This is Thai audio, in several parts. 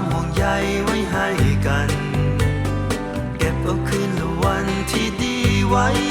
ความห่วงใยไว้ให้กัน เก็บเอาคืนละวันที่ดีไว้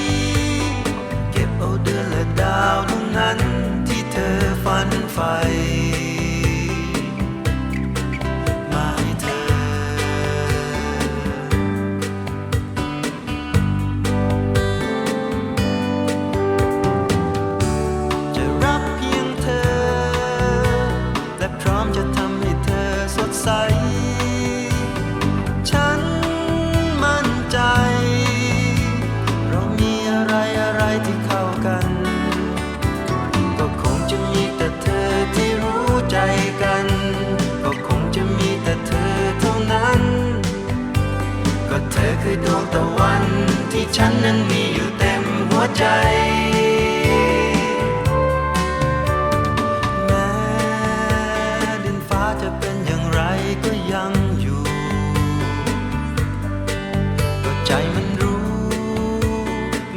ที่ฉันนั้นมีอยู่เต็มหัวใจแม้ดินฟ้าจะเป็นอย่างไรก็ยังอยู่ก็ใจมันรู้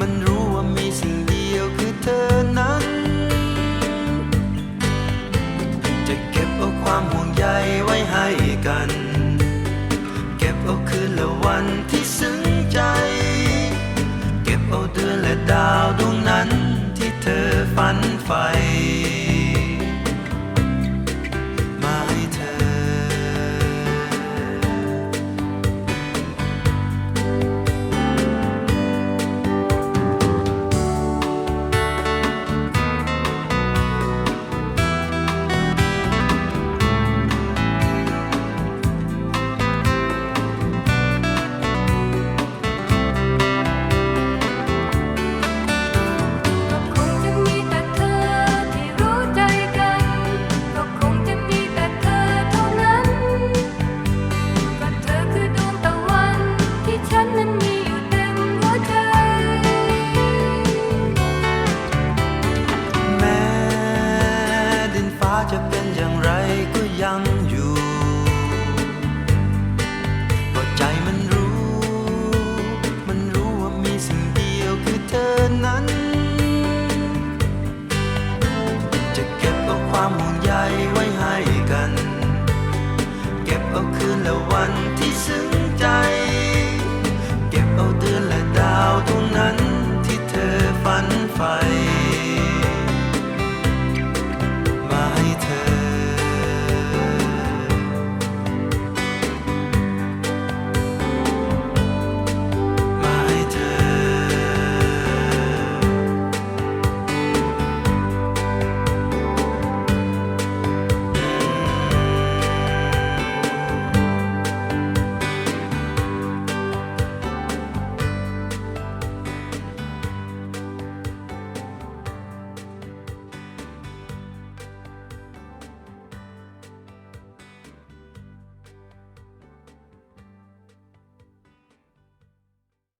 มันรู้ว่ามีสิ่งเดียวคือเธอนั้น จะเก็บเอาความห่วงใยไว้ให้กัน เก็บเอาคืนและวันที่ซึ้ง ดาวดวงนั้นที่เธอฝันใฝ่